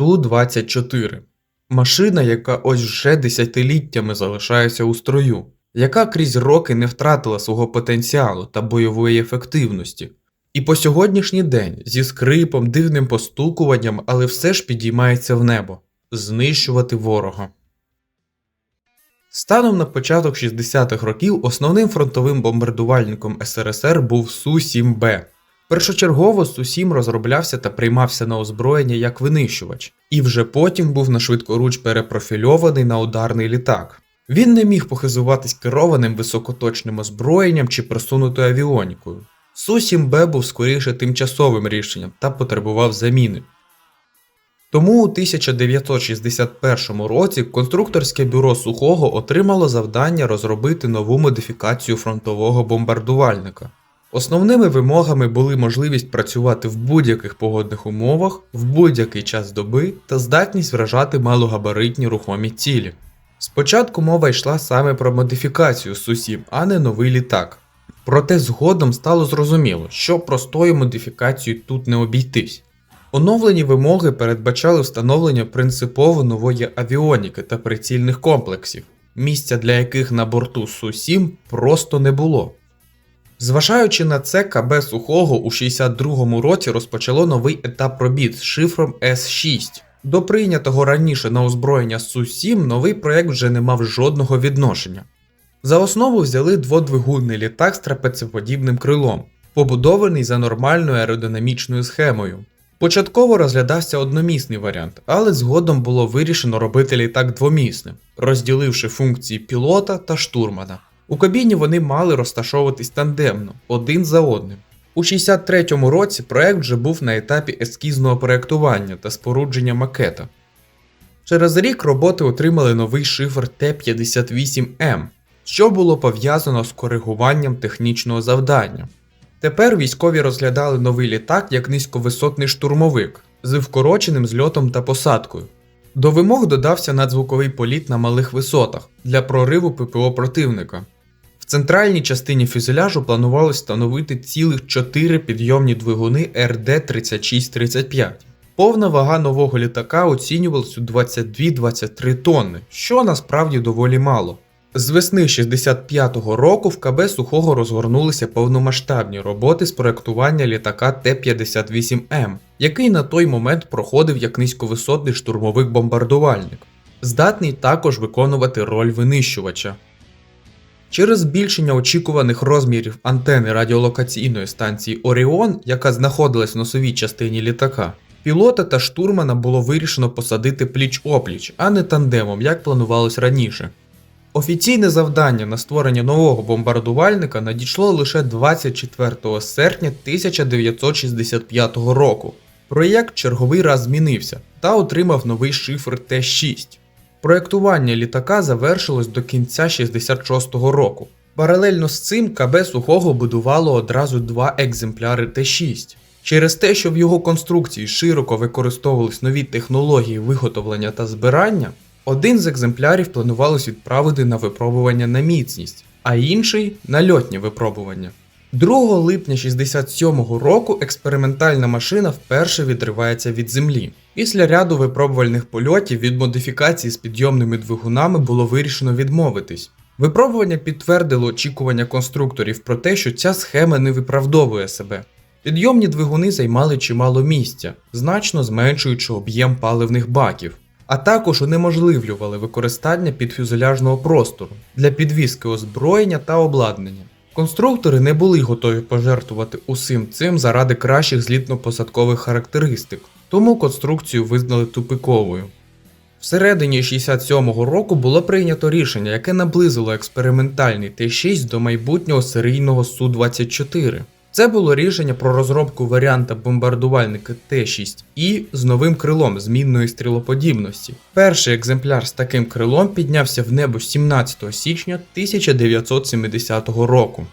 Су-24 машина, яка ось вже десятиліттями залишається у строю, яка крізь роки не втратила свого потенціалу та бойової ефективності. І по сьогоднішній день зі скрипом, дивним постукуванням, але все ж підіймається в небо знищувати ворога. Станом на початок 60-х років основним фронтовим бомбардувальником СРСР був Су-7Б. Першочергово Су-7 розроблявся та приймався на озброєння як винищувач, і вже потім був на швидкоруч перепрофільований на ударний літак. Він не міг похизуватись керованим високоточним озброєнням чи просунутою авіонікою. Су-7Б був скоріше тимчасовим рішенням та потребував заміни. Тому у 1961 році конструкторське бюро Сухого отримало завдання розробити нову модифікацію фронтового бомбардувальника. Основними вимогами були можливість працювати в будь-яких погодних умовах, в будь-який час доби та здатність вражати малогабаритні рухомі цілі. Спочатку мова йшла саме про модифікацію Су-7, а не новий літак. Проте згодом стало зрозуміло, що простою модифікацією тут не обійтись. Оновлені вимоги передбачали встановлення принципово нової авіоніки та прицільних комплексів, місця для яких на борту Су-7 просто не було. Зважаючи на це, КБ Сухого у 62-му році розпочало новий етап робіт з шифром S6. До прийнятого раніше на озброєння Су-7 новий проект вже не мав жодного відношення. За основу взяли дводвигунний літак з трапецеподібним крилом, побудований за нормальною аеродинамічною схемою. Початково розглядався одномісний варіант, але згодом було вирішено робити літак двомісним, розділивши функції пілота та штурмана. У кабіні вони мали розташовуватись тандемно, один за одним. У 63-му році проект вже був на етапі ескізного проектування та спорудження макета. Через рік роботи отримали новий шифр Т-58М, що було пов'язано з коригуванням технічного завдання. Тепер військові розглядали новий літак як низьковисотний штурмовик з вкороченим зльотом та посадкою. До вимог додався надзвуковий політ на малих висотах для прориву ППО противника. Центральній частині фюзеляжу планувалось встановити цілих 4 підйомні двигуни РД-3635. Повна вага нового літака оцінювалась у 22-23 тонни, що насправді доволі мало. З весни 65-го року в КБ Сухого розгорнулися повномасштабні роботи з проектування літака Т-58М, який на той момент проходив як низьковисотний штурмовик бомбардувальник, здатний також виконувати роль винищувача. Через збільшення очікуваних розмірів антени радіолокаційної станції Оріон, яка знаходилась в носовій частині літака, пілота та штурмана було вирішено посадити пліч-опліч, а не тандемом, як планувалось раніше. Офіційне завдання на створення нового бомбардувальника надійшло лише 24 серпня 1965 року. Проєкт черговий раз змінився та отримав новий шифр Т6. Проєктування літака завершилось до кінця 66-го року. Паралельно з цим КБ Сухого будувало одразу два екземпляри Т6. Через те, що в його конструкції широко використовувались нові технології виготовлення та збирання, один з екземплярів планувалось відправити на випробування на міцність, а інший на льотні випробування. 2 липня 67-го року експериментальна машина вперше відривається від землі. Після ряду випробувальних польотів від модифікації з підйомними двигунами було вирішено відмовитись. Випробування підтвердило очікування конструкторів про те, що ця схема не виправдовує себе. Підйомні двигуни займали чимало місця, значно зменшуючи об'єм паливних баків, а також унеможливлювали використання підфюзеляжного простору для підвізки озброєння та обладнання. Конструктори не були готові пожертвувати усім цим заради кращих злітно-посадкових характеристик, тому конструкцію визнали тупиковою. Всередині 67-го року було прийнято рішення, яке наблизило експериментальний Т6 до майбутнього серійного Су-24. Це було рішення про розробку варіанта бомбардувальника Т6І з новим крилом змінної стрілоподібності. Перший екземпляр з таким крилом піднявся в небо 17 січня 1970 року.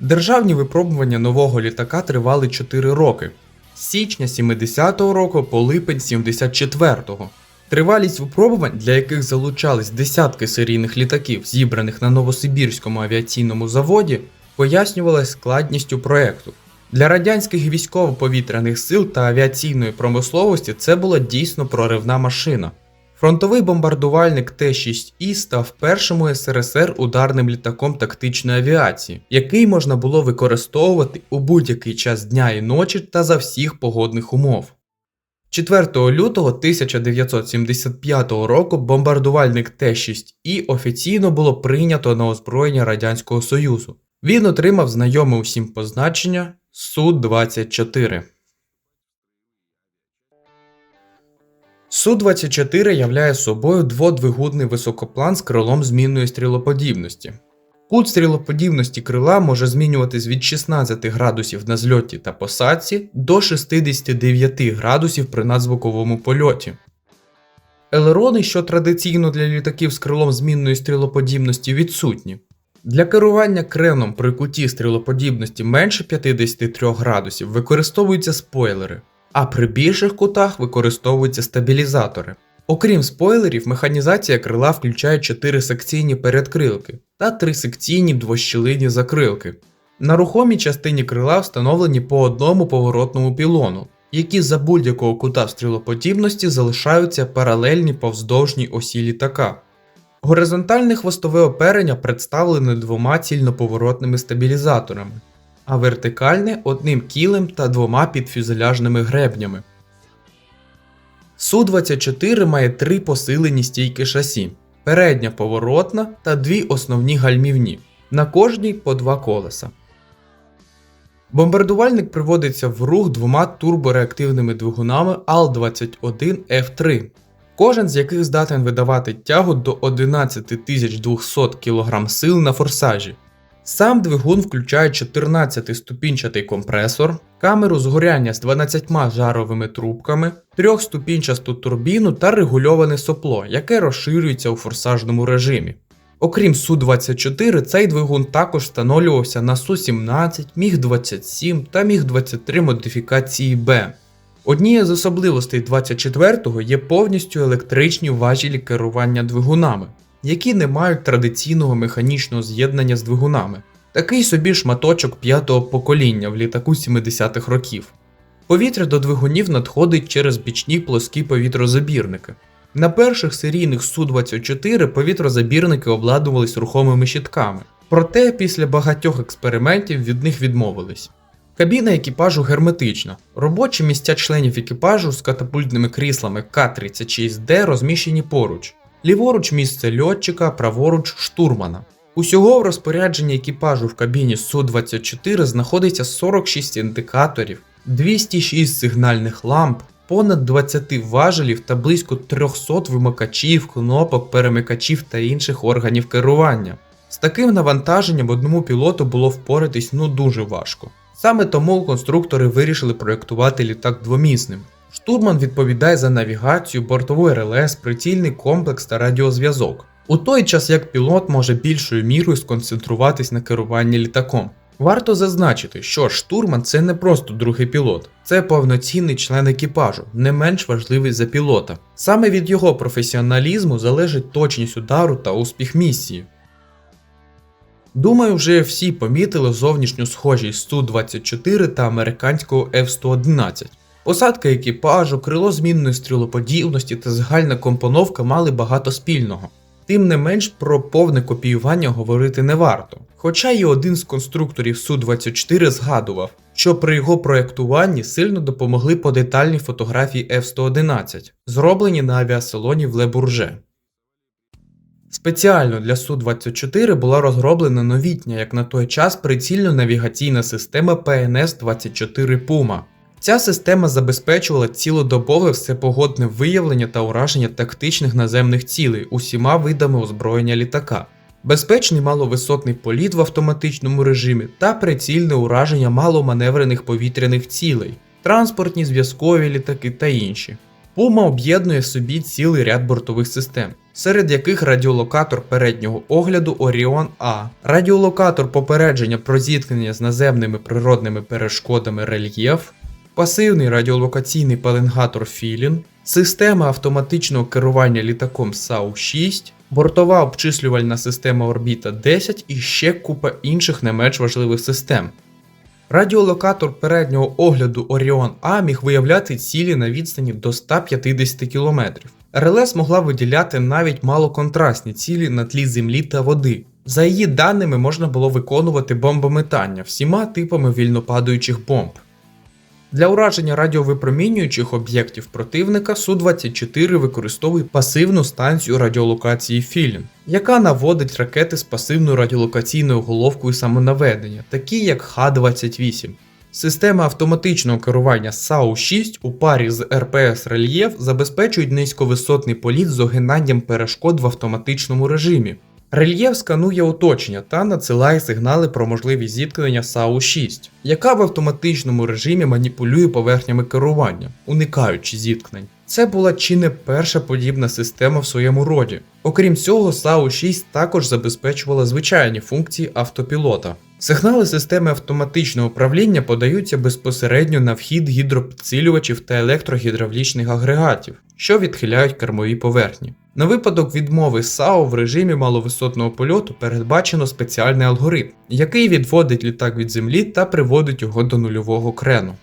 Державні випробування нового літака тривали 4 роки січня 70-го року по липень 74-го. Тривалість випробувань, для яких залучались десятки серійних літаків, зібраних на Новосибірському авіаційному заводі, пояснювалась складністю проекту. Для радянських військово-повітряних сил та авіаційної промисловості це була дійсно проривна машина. Фронтовий бомбардувальник Т-6І став першим у СРСР ударним літаком тактичної авіації, який можна було використовувати у будь-який час дня і ночі та за всіх погодних умов. 4 лютого 1975 року бомбардувальник Т-6І офіційно було прийнято на озброєння Радянського Союзу. Він отримав знайоме усім позначення Су-24. Су-24 являє собою дводвигунний високоплан з крилом змінної стрілоподібності. Кут стрілоподібності крила може змінюватись від 16 градусів на зльоті та посадці до 69 градусів при надзвуковому польоті. Елерони, що традиційно для літаків з крилом змінної стрілоподібності, відсутні. Для керування креном при куті стрілоподібності менше 53 градусів використовуються спойлери, а при більших кутах використовуються стабілізатори. Окрім спойлерів, механізація крила включає 4 секційні передкрилки та 3 секційні двощілинні закрилки. На рухомій частині крила встановлені по одному поворотному пілону, які за будь-якого кута стрілоподібності залишаються паралельні повздовжній осі літака. Горизонтальне хвостове оперення представлене двома цільноповоротними стабілізаторами, а вертикальне одним кілем та двома підфюзеляжними гребнями. Су-24 має три посилені стійки шасі, передня поворотна та дві основні гальмівні, на кожній по два колеса. Бомбардувальник приводиться в рух двома турбореактивними двигунами АЛ-21Ф3, кожен з яких здатен видавати тягу до 11200 кг сил на форсажі. Сам двигун включає 14-ступінчатий компресор, камеру згоряння з 12 жаровими трубками, трьохступінчасту турбіну та регульоване сопло, яке розширюється у форсажному режимі. Окрім Су-24, цей двигун також встановлювався на Су-17, Міг-27 та Міг-23 модифікації Б. Однією з особливостей 24-го є повністю електричні важілі керування двигунами, які не мають традиційного механічного з'єднання з двигунами, такий собі шматочок п'ятого покоління в літаку 70-х років. Повітря до двигунів надходить через бічні плоскі повітрозабірники. На перших серійних Су-24 повітрозабірники обладнувались рухомими щитками, проте після багатьох експериментів від них відмовились. Кабіна екіпажу герметична. Робочі місця членів екіпажу з катапультними кріслами К-36Д розміщені поруч. Ліворуч місце льотчика, праворуч штурмана. Усього в розпорядженні екіпажу в кабіні Су-24 знаходиться 46 індикаторів, 206 сигнальних ламп, понад 20 важелів та близько 300 вимикачів, кнопок, перемикачів та інших органів керування. З таким навантаженням одному пілоту було впоратись ну дуже важко. Саме тому конструктори вирішили проєктувати літак двомісним. Штурман відповідає за навігацію, бортовий РЛС, прицільний комплекс та радіозв'язок. У той час як пілот може більшою мірою сконцентруватись на керуванні літаком. Варто зазначити, що штурман це не просто другий пілот, це повноцінний член екіпажу, не менш важливий за пілота. Саме від його професіоналізму залежить точність удару та успіх місії. Думаю, вже всі помітили зовнішню схожість Су-24 та американського F-111. Посадка екіпажу, крило змінної стрілоподібності та загальна компоновка мали багато спільного. Тим не менш про повне копіювання говорити не варто. Хоча і один з конструкторів Су-24 згадував, що при його проєктуванні сильно допомогли по детальні фотографії F-111, зроблені на авіасалоні в Лебурже. Спеціально для Су-24 була розроблена новітня, як на той час, прицільно-навігаційна система PNS-24 Puma. Ця система забезпечувала цілодобове всепогодне виявлення та ураження тактичних наземних цілей усіма видами озброєння літака, безпечний маловисотний політ в автоматичному режимі та прицільне ураження маломаневрених повітряних цілей, транспортні зв'язкові літаки та інші. Puma об'єднує собі цілий ряд бортових систем, серед яких радіолокатор переднього огляду Orion A, радіолокатор попередження про зіткнення з наземними природними перешкодами рельєф, пасивний радіолокаційний пеленгатор Філін, система автоматичного керування літаком САУ-6, бортова обчислювальна система Орбіта 10 і ще купа інших не менш важливих систем. Радіолокатор переднього огляду Оріон А міг виявляти цілі на відстані до 150 км. РЛС могла виділяти навіть малоконтрастні цілі на тлі землі та води. За її даними можна було виконувати бомбометання всіма типами вільнопадаючих бомб. Для ураження радіовипромінюючих об'єктів противника Су-24 використовує пасивну станцію радіолокації Філін, яка наводить ракети з пасивною радіолокаційною головкою самонаведення, такі як Х-28. Системи автоматичного керування САУ-6 у парі з РПС Рельєф забезпечують низьковисотний політ з огинанням перешкод в автоматичному режимі. Рельєф сканує оточення та надсилає сигнали про можливість зіткнення САУ-6, яка в автоматичному режимі маніпулює поверхнями керування, уникаючи зіткнень. Це була чи не перша подібна система в своєму роді. Окрім цього, САУ-6 також забезпечувала звичайні функції автопілота. Сигнали системи автоматичного управління подаються безпосередньо на вхід гідропідсилювачів та електрогідравлічних агрегатів, що відхиляють кермові поверхні. На випадок відмови САУ в режимі маловисотного польоту передбачено спеціальний алгоритм, який відводить літак від землі та приводить його до нульового крену.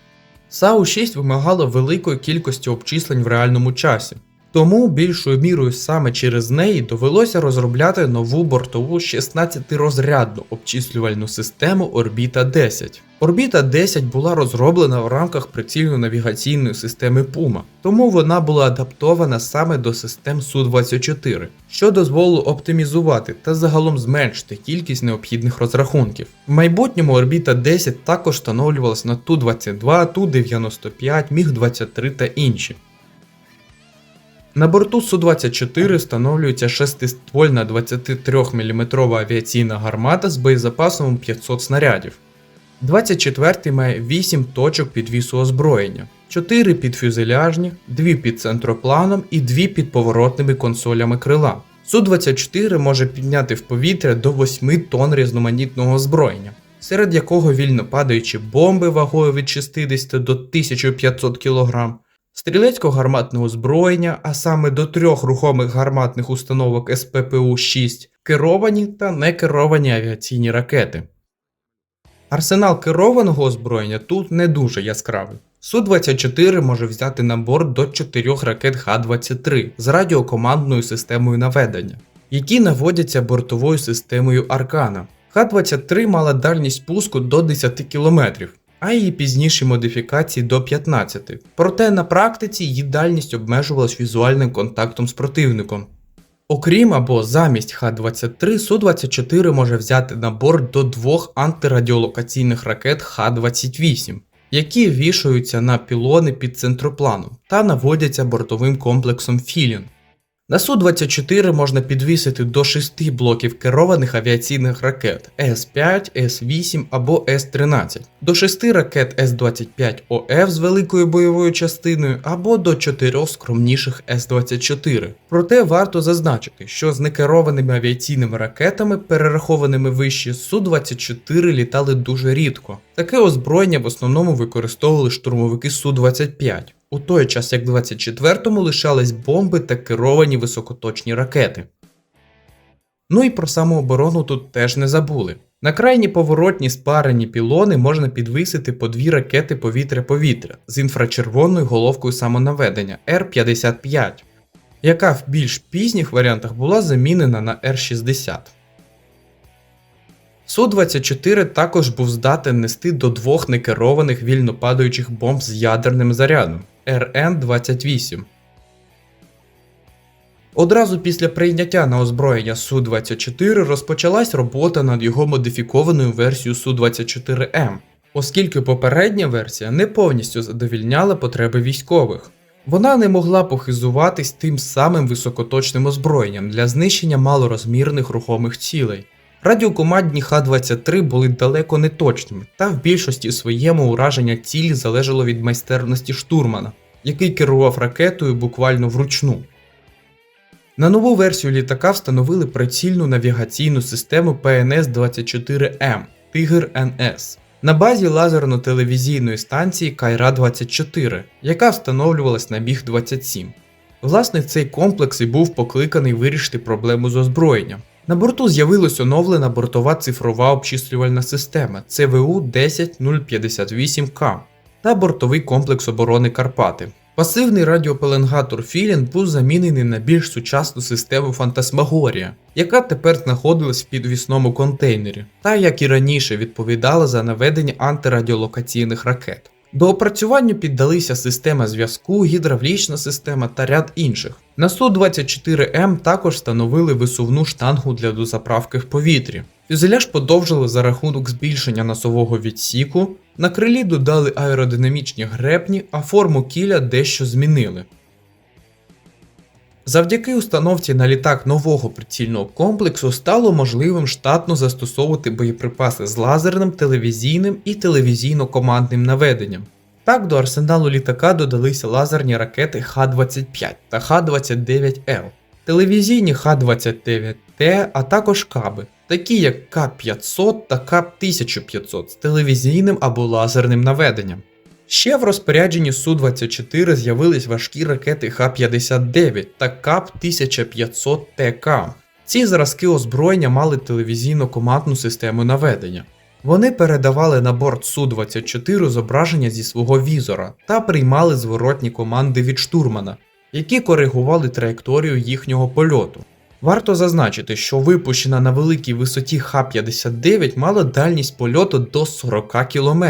САУ-6 вимагало великої кількості обчислень в реальному часі, тому більшою мірою саме через неї довелося розробляти нову бортову 16-розрядну обчислювальну систему Орбіта 10. Орбіта 10 була розроблена в рамках прицільно-навігаційної системи Puma, тому вона була адаптована саме до систем Су-24, що дозволило оптимізувати та загалом зменшити кількість необхідних розрахунків. В майбутньому Орбіта 10 також встановлювалася на Ту-22, Ту-95, Міг-23 та інші. На борту Су-24 встановлюється шестиствольна 23 мм авіаційна гармата з боєзапасом 500 снарядів. 24-й має 8 точок підвісу озброєння, 4 під фюзеляжні, 2 під центропланом і 2 під поворотними консолями крила. Су-24 може підняти в повітря до 8 тонн різноманітного озброєння, серед якого вільно падаючі бомби вагою від 60 до 1500 кг, стрілецького гарматного озброєння, а саме до трьох рухомих гарматних установок СППУ-6, керовані та некеровані авіаційні ракети. Арсенал керованого озброєння тут не дуже яскравий. Су-24 може взяти на борт до 4 ракет Х-23 з радіокомандною системою наведення, які наводяться бортовою системою Аркана. Х-23 мала дальність пуску до 10 км, а її пізніші модифікації до 15. Проте на практиці її дальність обмежувалась візуальним контактом з противником. Окрім або замість Х-23, Су-24 може взяти на борт до двох антирадіолокаційних ракет Х-28, які вішаються на пілони під центропланом та наводяться бортовим комплексом Філін. На Су-24 можна підвісити до 6 блоків керованих авіаційних ракет С-5, С-8 або С-13, до 6 ракет С-25ОФ з великою бойовою частиною або до 4 скромніших С-24. Проте варто зазначити, що з некерованими авіаційними ракетами, перерахованими вище, Су-24 літали дуже рідко. Таке озброєння в основному використовували штурмовики Су-25 у той час як 24-му лишались бомби та керовані високоточні ракети. Ну і про самооборону тут теж не забули. На крайні поворотні спарені пілони можна підвисити по дві ракети повітря-повітря з інфрачервоною головкою самонаведення Р-55, яка в більш пізніх варіантах була замінена на Р-60. Су-24 також був здатен нести до двох некерованих вільно падаючих бомб з ядерним зарядом РН-28. Одразу після прийняття на озброєння Су-24 розпочалась робота над його модифікованою версією Су-24М, оскільки попередня версія не повністю задовільняла потреби військових. Вона не могла похизуватись тим самим високоточним озброєнням для знищення малорозмірних рухомих цілей. Радіокомандні Х-23 були далеко не точними, та в більшості своєму ураження цілі залежало від майстерності штурмана, який керував ракетою буквально вручну. На нову версію літака встановили прицільну навігаційну систему ПНС-24М Тигр НС на базі лазерно-телевізійної станції Кайра-24, яка встановлювалась на Міг-27. Власне, цей комплекс і був покликаний вирішити проблему з озброєнням. На борту з'явилась оновлена бортова цифрова обчислювальна система ЦВУ 10058К та бортовий комплекс оборони Карпати. Пасивний радіопеленгатор Філін був замінений на більш сучасну систему Фантасмагорія, яка тепер знаходилась в підвісному контейнері, та як і раніше відповідала за наведення антирадіолокаційних ракет. До опрацюванню піддалися система зв'язку, гідравлічна система та ряд інших. На Су-24М також встановили висувну штангу для дозаправки в повітрі. Фюзеляж подовжили за рахунок збільшення носового відсіку, на крилі додали аеродинамічні гребні, а форму кіля дещо змінили. Завдяки установці на літак нового прицільного комплексу стало можливим штатно застосовувати боєприпаси з лазерним, телевізійним і телевізійно-командним наведенням. Так до арсеналу літака додалися лазерні ракети Х-25 та Х-29Л, телевізійні Х-29Т, а також каби, такі як КАП-500 та КАП-1500 з телевізійним або лазерним наведенням. Ще в розпорядженні Су-24 з'явились важкі ракети Х-59 та КАП-1500ТК. Ці зразки озброєння мали телевізійно-командну систему наведення. Вони передавали на борт Су-24 зображення зі свого візора та приймали зворотні команди від штурмана, які коригували траєкторію їхнього польоту. Варто зазначити, що випущена на великій висоті Х-59 мала дальність польоту до 40 км,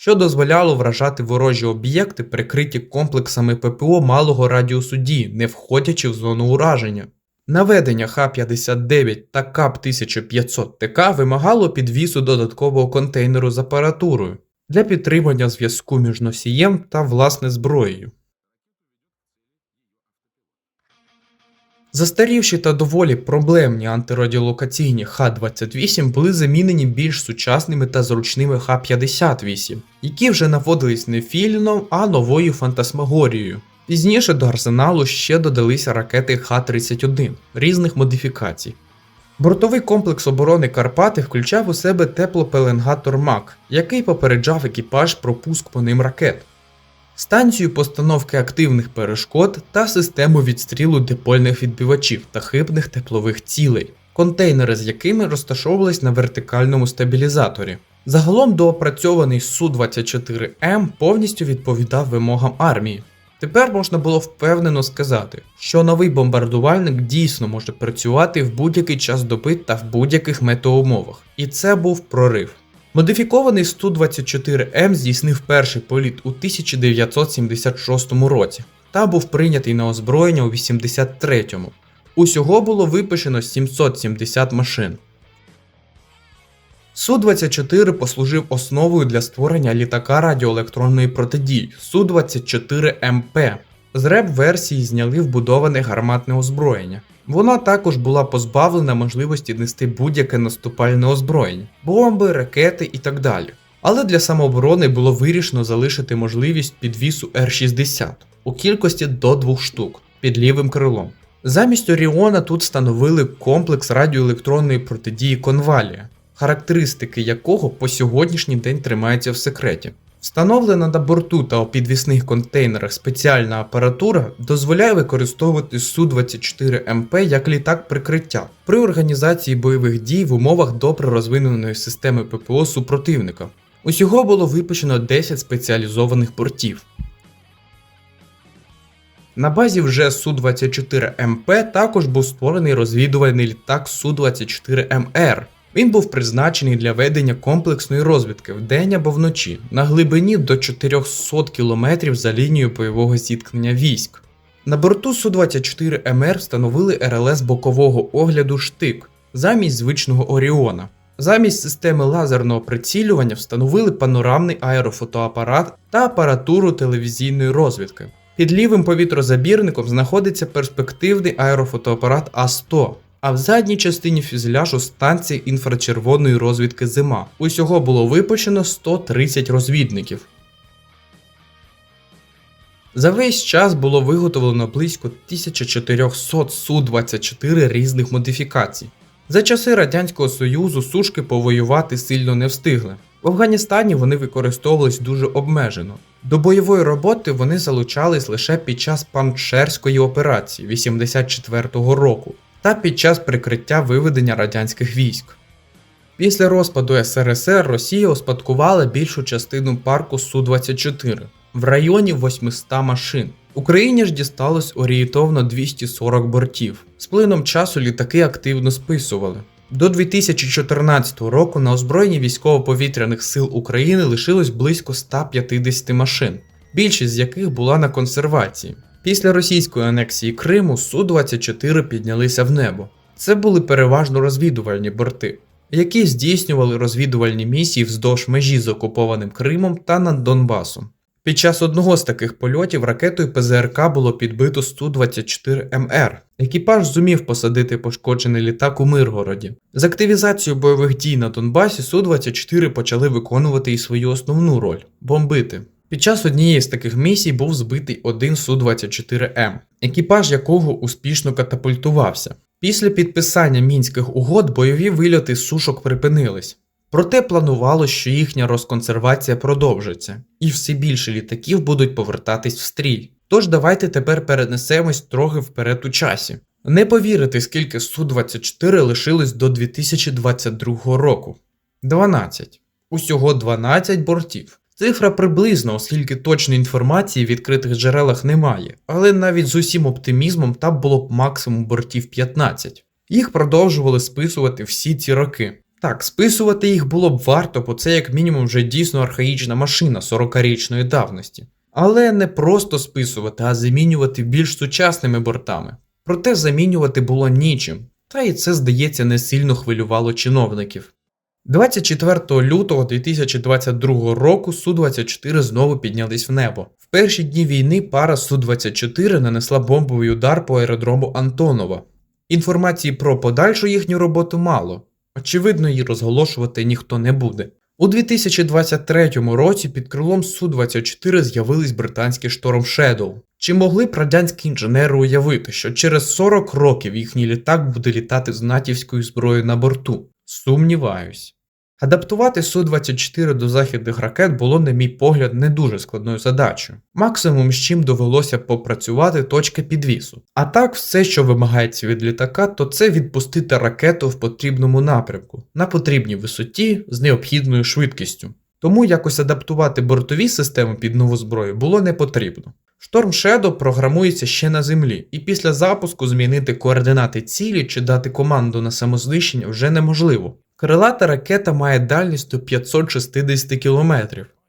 що дозволяло вражати ворожі об'єкти, прикриті комплексами ППО малого радіусу дії, не входячи в зону ураження. Наведення Х-59 та КАП-1500ТК вимагало підвісу додаткового контейнеру з апаратурою для підтримання зв'язку між носієм та власне зброєю. Застарівші та доволі проблемні антирадіолокаційні Х-28 були замінені більш сучасними та зручними Х-58, які вже наводились не філіном, а новою фантасмагорією. Пізніше до арсеналу ще додалися ракети Х-31 різних модифікацій. Бортовий комплекс оборони Карпати включав у себе теплопеленгатор МАК, який попереджав екіпаж про пуск по ним ракет, станцію постановки активних перешкод та систему відстрілу дипольних відбивачів та хибних теплових цілей, контейнери з якими розташовувались на вертикальному стабілізаторі. Загалом доопрацьований Су-24М повністю відповідав вимогам армії. Тепер можна було впевнено сказати, що новий бомбардувальник дійсно може працювати в будь-який час доби та в будь-яких метеоумовах. І це був прорив. Модифікований Су-24М здійснив перший політ у 1976 році та був прийнятий на озброєння у 83-му. Усього було випущено 770 машин. Су-24 послужив основою для створення літака радіоелектронної протидії Су-24МП. З РЕП-версії зняли вбудоване гарматне озброєння. Вона також була позбавлена можливості нести будь-яке наступальне озброєння, бомби, ракети і так далі. Але для самооборони було вирішено залишити можливість підвісу Р-60 у кількості до двох штук під лівим крилом. Замість Оріона тут встановили комплекс радіоелектронної протидії Конвалія, характеристики якого по сьогоднішній день тримаються в секреті. Встановлена на борту та у підвісних контейнерах спеціальна апаратура дозволяє використовувати Су-24МП як літак прикриття при організації бойових дій в умовах добре розвиненої системи ППО супротивника. Усього було випущено 10 спеціалізованих бортів. На базі вже Су-24МП також був створений розвідувальний літак Су-24МР. Він був призначений для ведення комплексної розвідки вдень або вночі на глибині до 400 км за лінією бойового зіткнення військ. На борту Су-24МР встановили РЛС бокового огляду штик замість звичного Оріона. Замість системи лазерного прицілювання встановили панорамний аерофотоапарат та апаратуру телевізійної розвідки. Під лівим повітрозабірником знаходиться перспективний аерофотоапарат А100, а в задній частині фюзеляжу станція інфрачервоної розвідки зима. Усього було випущено 130 розвідників. За весь час було виготовлено близько 1400 Су-24 різних модифікацій. За часи Радянського Союзу сушки повоювати сильно не встигли. В Афганістані вони використовувались дуже обмежено. До бойової роботи вони залучались лише під час панчерської операції 84-го року. Та під час прикриття виведення радянських військ. Після розпаду СРСР Росія успадкувала більшу частину парку Су-24 в районі 800 машин. Україні ж дісталось орієнтовно 240 бортів. З плином часу літаки активно списували. До 2014 року на озброєнні військово-повітряних сил України лишилось близько 150 машин, більшість з яких була на консервації. Після російської анексії Криму Су-24 піднялися в небо. Це були переважно розвідувальні борти, які здійснювали розвідувальні місії вздовж межі з окупованим Кримом та над Донбасом. Під час одного з таких польотів ракетою ПЗРК було підбито Су-24МР. Екіпаж зумів посадити пошкоджений літак у Миргороді. З активізацією бойових дій на Донбасі Су-24 почали виконувати і свою основну роль бомбити. Під час однієї з таких місій був збитий один Су-24М, екіпаж якого успішно катапультувався. Після підписання мінських угод бойові вильоти сушок припинились. Проте планувалось, що їхня розконсервація продовжиться, і все більше літаків будуть повертатись в стрій. Тож давайте тепер перенесемось трохи вперед у часі. Не повірите, скільки Су-24 лишилось до 2022 року. 12. Усього 12 бортів. Цифра приблизно, оскільки точної інформації в відкритих джерелах немає, але навіть з усім оптимізмом там було б максимум бортів 15. Їх продовжували списувати всі ці роки. Так, списувати їх було б варто, бо це як мінімум вже дійсно архаїчна машина 40-річної давності. Але не просто списувати, а замінювати більш сучасними бортами. Проте замінювати було нічим, та і це, здається, не сильно хвилювало чиновників. 24 лютого 2022 року Су-24 знову піднялись в небо. В перші дні війни пара Су-24 нанесла бомбовий удар по аеродрому Антонова. Інформації про подальшу їхню роботу мало. Очевидно, її розголошувати ніхто не буде. У 2023 році під крилом Су-24 з'явились британські Storm Shadow. Чи могли б радянські інженери уявити, що через 40 років їхній літак буде літати з натівською зброєю на борту? Сумніваюсь. Адаптувати Су-24 до західних ракет було, на мій погляд, не дуже складною задачею. Максимум з чим довелося попрацювати точки підвісу. А так, все, що вимагається від літака, то це відпустити ракету в потрібному напрямку, на потрібній висоті з необхідною швидкістю. Тому якось адаптувати бортові системи під нову зброю було не потрібно. Storm Shadow програмується ще на землі, і після запуску змінити координати цілі чи дати команду на самознищення вже неможливо. Крилата ракета має дальність до 560 км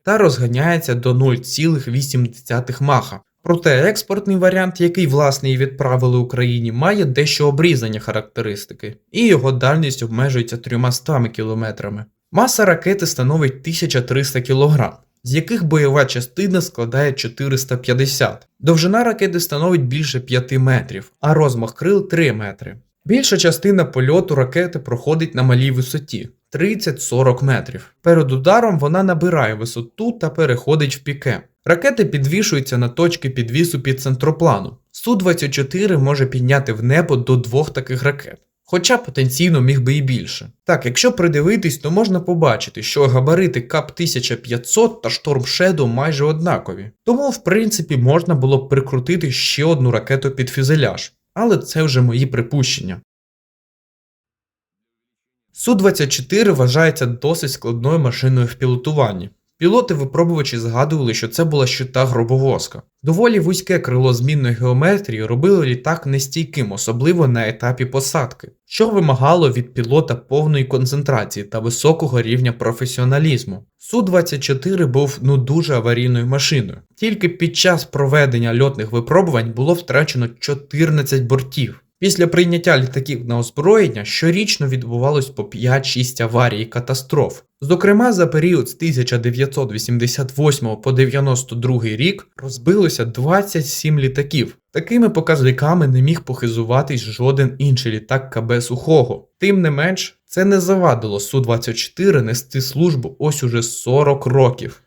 та розганяється до 0,8 маха. Проте експортний варіант, який власне і відправили Україні, має дещо обрізані характеристики, і його дальність обмежується 300 км. Маса ракети становить 1300 кг, з яких бойова частина складає 450. Довжина ракети становить більше 5 метрів, а розмах крил 3 метри. Більша частина польоту ракети проходить на малій висоті 30-40 метрів. Перед ударом вона набирає висоту та переходить в піке. Ракети підвішуються на точки підвісу під центроплану. Су-24 може підняти в небо до двох таких ракет. Хоча потенційно міг би і більше. Так, якщо придивитись, то можна побачити, що габарити КАП 1500 та Шторм Shadow майже однакові. Тому, в принципі, можна було б прикрутити ще одну ракету під фюзеляж. Але це вже мої припущення. Су-24 вважається досить складною машиною в пілотуванні. Пілоти випробувачі згадували, що це була щита гробовозка. Доволі вузьке крило змінної геометрії робило літак нестійким, особливо на етапі посадки, що вимагало від пілота повної концентрації та високого рівня професіоналізму. Су-24 був ну дуже аварійною машиною. Тільки під час проведення льотних випробувань було втрачено 14 бортів. Після прийняття літаків на озброєння щорічно відбувалось по 5-6 аварій і катастроф. Зокрема, за період з 1988 по 92 рік розбилося 27 літаків. Такими показниками не міг похизуватись жоден інший літак КБ Сухого. Тим не менш, це не завадило Су-24 нести службу ось уже 40 років.